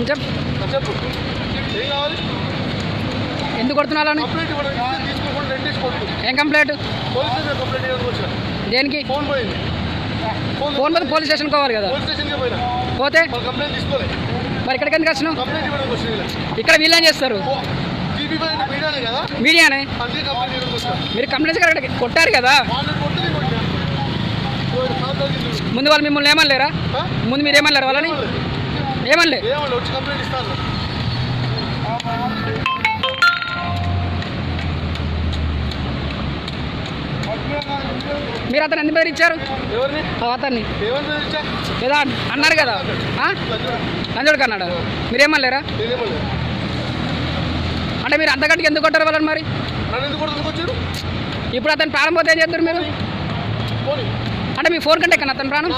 ఇంకా ఎందుకు కొడుతున్నారు ఏం కంప్లైంట్? దేనికి? ఫోన్ పోయింది పోలీస్ స్టేషన్ పోవాలి కదా. పోతే? మరి ఇక్కడికి ఎందుకు వచ్చినావు? ఇక్కడ వీళ్ళేం చేస్తారు? మీడియానే మీరు కంప్లైంట్స్ కొట్టారు కదా? ముందు వాళ్ళు మిమ్మల్ని ఏమనలేరా? ముందు మీరు ఏమనలేరు వాళ్ళని? ఏమనలే మీరు అతను పేరు ఇచ్చారు అతన్ని. ఏదో అన్- అన్నారు కదా? నంజోడుకు అన్నాడు. మీరేమనలేరా అంటే మీరు అంతకంటే ఎందుకు కొట్టారు వాళ్ళని మరి? ఇప్పుడు అతను పోతే ఏం చేస్తారు మీరు? అంటే మీ ఫోన్ కంటే ఎక్కడ అతను ప్రాణం